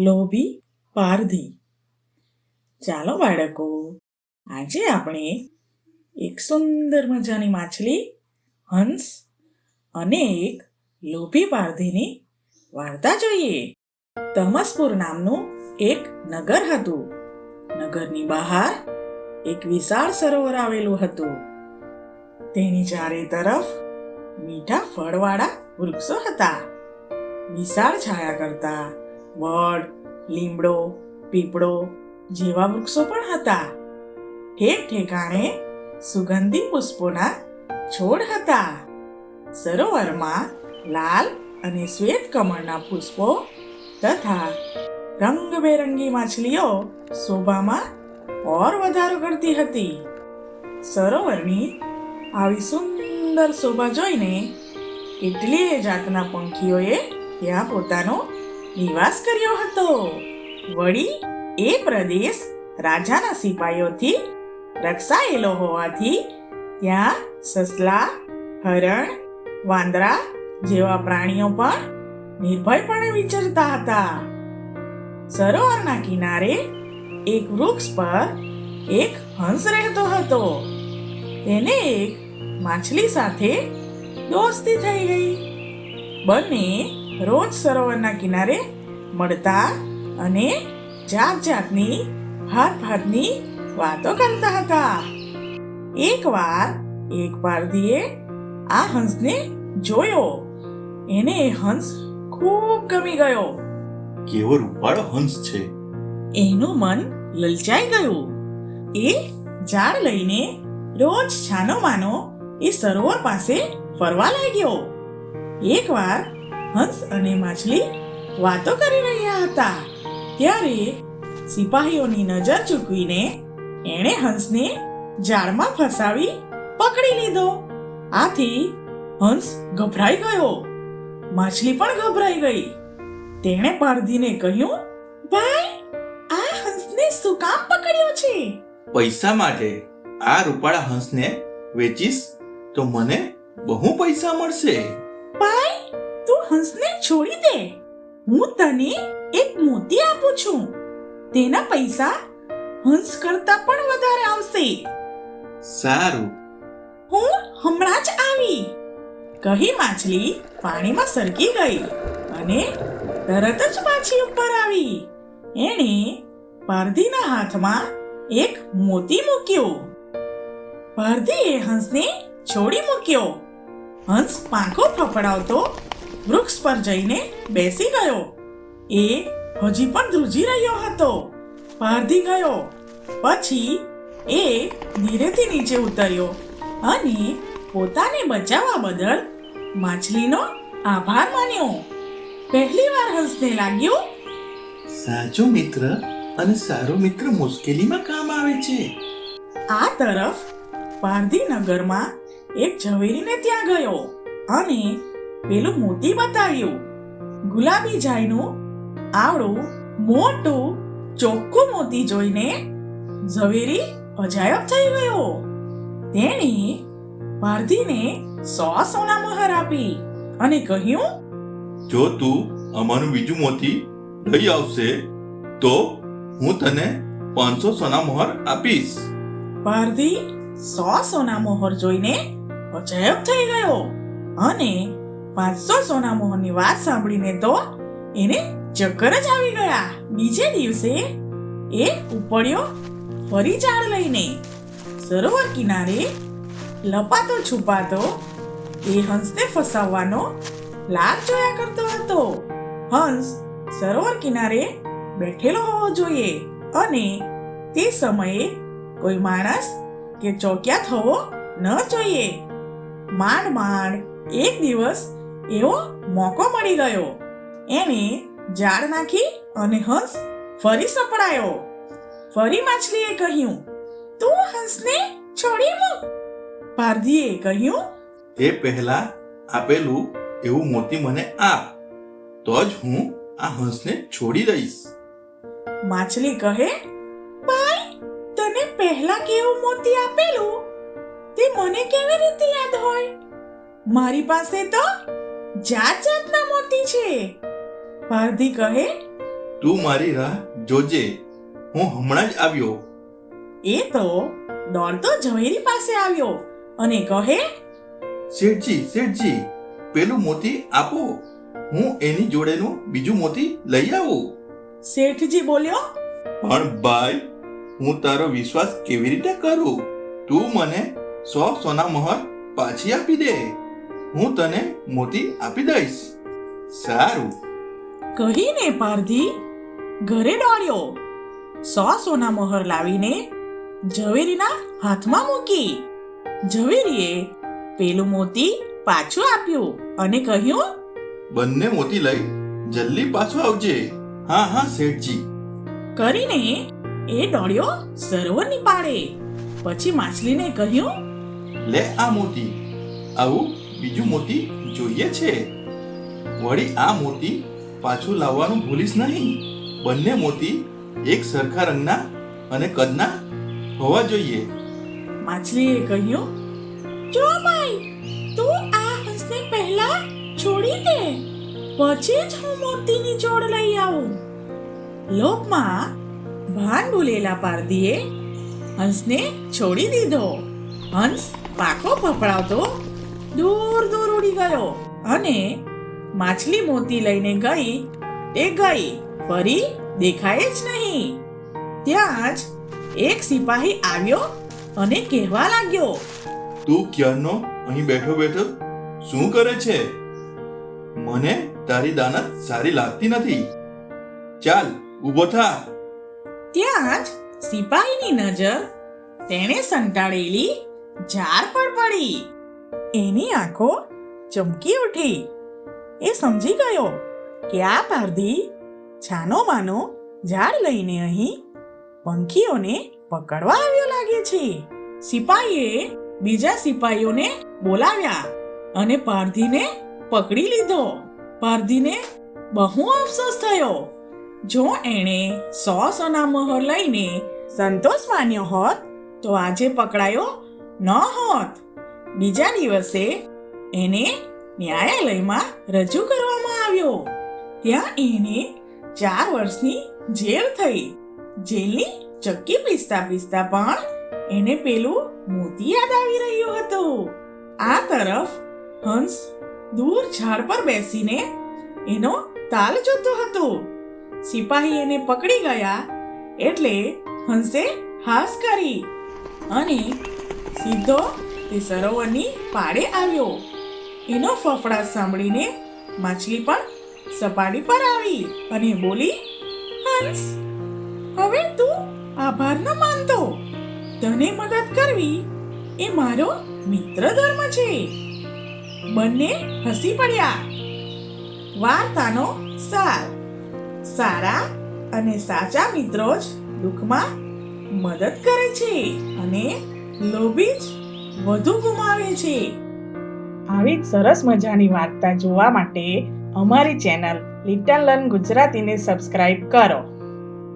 લોભી પારધી. ચાલો બાળકો, આજે આપણે એક સુંદર મજાની માછલી, હંસ અને એક લોભી પારધીની વાર્તા જોઈએ. તમસપુર નામનું એક નગર હતું. નગરની બહાર એક વિશાળ સરોવર આવેલું હતું. તેની ચારે તરફ મીઠા ફળવાળા વૃક્ષો હતા. વિશાળ છાયા કરતા વડ, લીમડો, પીપળો જેવા વૃક્ષો પણ હતા. ઠેક ઠેકાણે સુગંધી પુષ્પોના છોડ હતા. સરોવરમાં લાલ અને શ્વેત કમળના પુષ્પો તથા રંગબેરંગી માછલીઓ શોભામાં ઓર વધારો કરતી હતી. સરોવરની આવી સુંદર શોભા જોઈને કેટલીય જાતના પંખીઓએ ત્યાં પોતાનો નિવાસ કર્યો હતો. વળી એ પ્રદેશ રાજાના સિપાઈઓથી રક્ષાયેલો હોવાથી ત્યાં સસલા, હરણ, વાંદરા જેવા પ્રાણીઓ પણ નિર્ભયપણે વિચરતા હતા. સરોવરના કિનારે એક વૃક્ષ પર એક હંસ રહેતો હતો. તેને એક માછલી સાથે દોસ્તી થઈ ગઈ. બંને રોજ સરોવરના કિનારે મળતા અને જાત જાતની હાથ ભાતની વાતો કરતા હતા. એકવાર એક પારધીએ આ હંસને જોયો. એને એ હંસ ખૂબ ગમી ગયો. કેવો રૂપાળો હંસ છે. એનું મન લલચાઈ ગયું. એ ઝાડ લઈને રોજ છાનો માનો એ સરોવર પાસે ફરવા લાગ્યો એકવાર હંસ અને માછલી વાતો કરી રહ્યા હતા. ત્યારે સિપાહીઓની નજર ચૂકવીને એણે હંસને જાળમાં ફસાવી પકડી લીધો. આથી હંસ ગભરાઈ ગયો. માછલી પણ ગભરાઈ ગઈ. તેણે પારધીને કહ્યું ભાઈ આ હંસને શું કામ પકડ્યો છે? પૈસા માટે આ રૂપાળા હંસને વેચીશ તો મને બહુ પૈસા મળશે. ભાઈ હંસને છોડી દે. હું તને એક મોતી આપું છું. તેના પૈસા હંસ કરતા પણ વધારે આવશે. સારું. હું હમણાં જ આવી. કહી માછલી પાણીમાં સરકી ગઈ અને તરત જ પાછી ઉપર આવી. એણે પારધીના હાથમાં એક મોતી મૂક્યો. પારધીએ હંસને છોડી મૂક્યો. હંસ પાંખો ફફડાવતો વૃક્ષ પર જઈને બેસી ગયો. એ હજી પણ ધ્રુજી રહ્યો હતો. પારધી ગયો. પછી એ ધીરેથી નીચે ઉતર્યો અને પોતાને બચાવવા બદલ માછલીનો આભાર માન્યો. પહેલી વાર હંસને લાગ્યું સાચો મિત્ર અને સારો મિત્ર મુશ્કેલીમાં કામ આવે છે. આ તરફ પારધી નગરમાં એક ઝવેરીને ત્યાં ગયો અને પેલું મોતી બતાવ્યું. ગુલાબી જાયનું આવડું મોટું ચોખ્ખું મોતી જોઈને ઝવેરી અજાયબ થઈ ગયો. તેણે પારધીને સો સોના મહર આપી અને કહ્યું જો તું અમારું બીજું મોતી લઈ આવશે તો હું તને પાંચસો સોના મોહર આપીશ. પારધી સો સોના મોહર જોઈને અજાયબ થઈ ગયો અને પાંચસો સોના મોહરની વાત સાંભળીને તો એને ચક્કર જ આવી ગયા. બીજે દિવસે એ ઉપડ્યો ફરી ઝાડ લઈને. સરોવર કિનારે લપાતો છુપાતો એ હંસને ફસાવવાનો લાગ જોયા કરતો હતો. હંસ સરોવર કિનારે બેઠેલો હોવો જોઈએ અને તે સમયે કોઈ માણસ કે ચોક્યા થવો ન જોઈએ. માંડ માંડ એક દિવસ એવો મોકો મળી ગયો. એણે જાળ નાખી અને હંસ ફરી સપડાયો. ફરી માછલીએ કહ્યું તું હંસને છોડી મૂક પારધીએ કહ્યું તે પહેલા આપેલું એવું મોતી મને આપ તો જ હું આ હંસને છોડી દઈશ. માછલી કહે ભાઈ તને પહેલા કેવું મોતી આપેલું? તે મને કેવી રીતે યાદ હોય? મારી પાસે તો જાત જાતના મોતી છે. પારધી કહે તું મારી રાહ જોજે. હું હમણાં જ આવ્યો. એ તો દોડતો ઝવેરી પાસે આવ્યો. અને કહે શેઠજી શેઠજી પેલું મોતી આપો. હું એની જોડેનું બીજું મોતી લઈ આવું. શેઠજી બોલ્યો પણ ભાઈ હું તારો વિશ્વાસ કેવી રીતે કરું? તું મને સો સોના મહોર પાછી આપી દે. હું તને મોતી આપી દઈશ. સારું. કહીને પારધી ઘરે દોડ્યો. સો સોના મોહર લાવીને ઝવેરીના હાથમાં મૂકી. ઝવેરીએ પેલું મોતી પાછું આપ્યું અને કહ્યું બંને મોતી લઈ જલ્દી પાછો આવજે. હા હા શેઠજી. કરીને એ દોડ્યો સરોવરની પાડે પછી માછલીને કહ્યું લે આ મોતી આવું બીજું મોતી જોઈએ છે. વળી આ મોતી પાછું લાવવાનું ભૂલીશ નહીં. બંને મોતી એક સરખા રંગના અને કદના હોવા જોઈએ. માછલીએ કહ્યું, જો માય તું આ હંસને પહેલા છોડી દે. પછી જ હું મોતીની જોડ લઈ આવું. લોકમાં ભાન ભૂલેલા પારધીએ હંસને છોડી દીધો. હંસ પાકો ફફડાવતો દૂર દૂર ઉડી ગયો. અને માછલી મોતી લઈને ગઈ. તે ગઈ. ફરી દેખાય જ નહીં. ત્યાં જ એક સિપાહી આવ્યો અને કહેવા લાગ્યો તું ક્યારનો અહીં બેઠો બેઠો. શું કરે છે? મને તારી દાનત સારી લાગતી નથી. ચાલ ઊભો થા. ત્યાં જ સિપાહીની નજર તેણે સંતાડેલી ઝાડ પર પડી. એની આંખો ચમકી ઉઠી. એ સમજી ગયો કે આ પારધી છાનો માનો ઝાડ લઈને અહીં પંખીઓને પકડવા આવ્યો લાગે છે. સિપાહીએ બીજા સિપાહીઓને બોલાવ્યા અને પારધીને પકડી લીધો. પારધીને બહુ અફસોસ થયો. જો એણે સો સોના મોહર લઈને સંતોષ માન્યો હોત, તો આજે પકડાયો ન હોત. બીજા દિવસે એને ન્યાયાલયમાં રજૂ કરવામાં આવ્યો. ત્યાં એને ચાર વર્ષની જેલ થઈ. જેલની ચક્કી પીસતા પીસતા પણ એને પેલું મોતી યાદ આવી રહ્યું હતું. આ તરફ હંસ દૂર ઝાડ પર બેસીને એનો તાલ જોતો હતો. સિપાહી એને પકડી ગયા એટલે હંસે હાસ કરી અને સીધો તે સરોવરની પાડે આવ્યો. એનો ફફડાટ સાંભળીને માછલી પણ સપાટી પર આવી અને બોલી, હંસ, હવે તું આભાર ન માનતો. તને મદદ કરવી એ મારો મિત્ર ધર્મ છે. બંને હસી પડ્યા. વાર્તાનો સાર. સારા અને સાચા મિત્રો જ દુઃખમાં મદદ કરે છે અને લોભી જ વધુ ગુમાવે છે. આવી સરસ મજાની વાર્તા જોવા માટે અમારી ચેનલ લિટલ લર્ન ગુજરાતીને સબસ્ક્રાઇબ કરો.